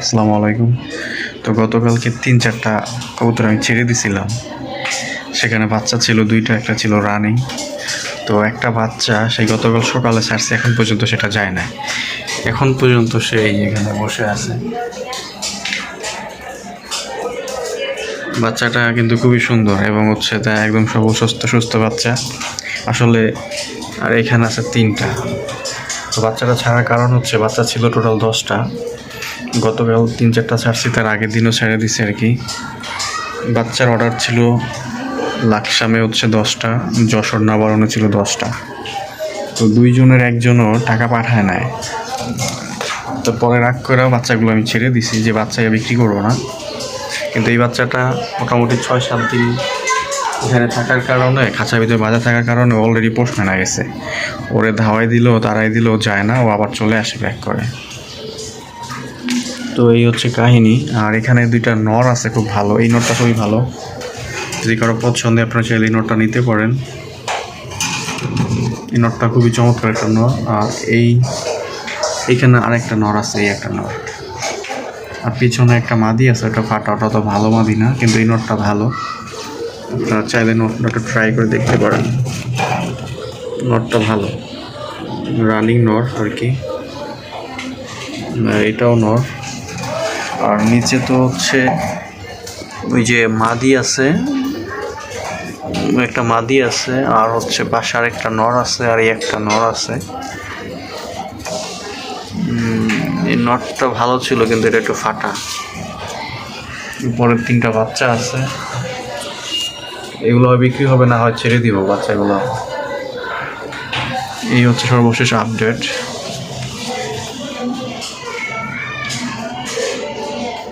আসসালামু আলাইকুম। তো গতকালকে তিন চারটা কবুতর আমি ছেড়ে দিছিলাম। সেখানে বাচ্চা ছিল, দুইটা, একটা ছিল রানিং তো একটা বাচ্চা সেই গতকাল সকালে ছাড়ছে, এখন পর্যন্ত সেটা যায় না এখন পর্যন্ত সে এখানে বসে আছে। বাচ্চাটা কিন্তু খুবই সুন্দর এবং হচ্ছে তা একদম সবুজ সুস্থ সুস্থ বাচ্চা। আসলে আর এখানে আছে তিনটা। তো বাচ্চাটা ছাড়ার কারণ হচ্ছে বাচ্চা ছিল টোটাল দশটা। গতকাল তিন চারটা ছাড়ছি, তার আগের দিনও ছেড়ে দিছে আর কি। বাচ্চার অর্ডার ছিল লাকসামে হচ্ছে দশটা, যশোর নাবারণে ছিল দশটা। তো দুইজনের একজনও টাকা পাঠায় নাই। তো পরে রাগ করেও বাচ্চাগুলো আমি ছেড়ে দিছি যে বাচ্চাকে বিক্রি করব না। কিন্তু এই বাচ্চাটা মোটামুটি ছয় সাত দিন এখানে থাকার কারণে খাঁচা ভিতরে বাজা থাকার কারণে অলরেডি পোস্ট মেনা গেছে। ওরে ধাওয়াই দিল, তারাই দিল, যায় না, ও আবার চলে আসে ব্যাক করে। তো এই হচ্ছে কাহিনী। আর এখানে দুইটা নর আছে, খুব ভালো। এই নটটা খুবই ভালো। যদি কারও পছন্দে আপনারা চাইলে এই নটটা নিতে পারেন। এই নটটা খুবই চমৎকার একটা নর। আর এই এইখানে আরেকটা নর আছে, এই একটা নর। আর পিছনে একটা মাদি আছে, ওটা ফাটা, ওটা তো ভালো মাদি না, কিন্তু এই নটটা ভালো। আপনারা চাইলে নটটা ট্রাই করে দেখতে পারেন। নটটা ভালো। রানিং নর আর কি। এটাও নর। আর নিচে তো হচ্ছে ওই যে মাদি আছে, একটা মাদি আছে, আর হচ্ছে আর একটা নর আছে, আর একটা নর আছে। এই নটটা ভালো ছিল, কিন্তু এটা একটু ফাটা। উপরের তিনটা বাচ্চা আছে। এগুলো বিক্রি হবে না, হয় ছেড়ে দিব বাচ্চাগুলো। এই হচ্ছে সর্বশেষ আপডেট